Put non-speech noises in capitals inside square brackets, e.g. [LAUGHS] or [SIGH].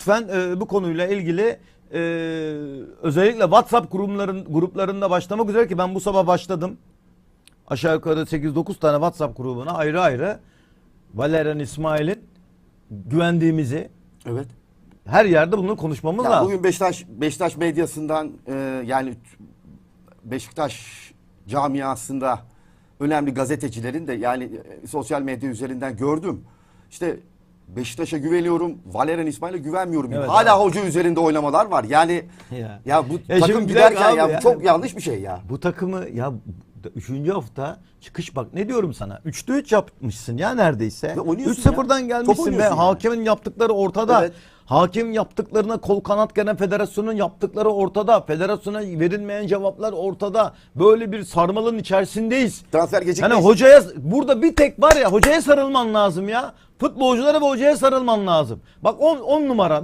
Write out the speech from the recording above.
Lütfen e, bu konuyla ilgili e, özellikle WhatsApp grupların gruplarında başlamak üzere ki ben bu sabah başladım. Aşağı yukarı 8-9 tane WhatsApp grubuna ayrı ayrı Valerian İsmail'in güvendiğimizi Evet. her yerde bunu konuşmamız Ya lazım. bugün Beşiktaş Beşiktaş medyasından e, yani Beşiktaş camiasında önemli gazetecilerin de yani e, sosyal medya üzerinden gördüm. İşte Beşiktaş'a güveniyorum, Valerian İsmail'e güvenmiyorum. Evet, Hala abi. hoca üzerinde oynamalar var. Yani [LAUGHS] Ya. ya, bu Ya takım giderken ya, ya. çok yanlış bir şey ya. Bu takımı ya 3. hafta çıkış bak ne diyorum sana 3'te 3 yapmışsın ya neredeyse. Ve oynuyorsun 3-0'dan ya. Top gelmişsin ve yani. hakemin yaptıkları ortada. Evet. Hakim yaptıklarına kol kanat gelen federasyonun yaptıkları ortada. Federasyona verilmeyen cevaplar ortada. Böyle bir sarmalın içerisindeyiz. Transfer gecikmesi. Yani hocaya burada bir tek var ya hocaya sarılman lazım ya. Futbolculara ve hocaya sarılman lazım. Bak 10 numara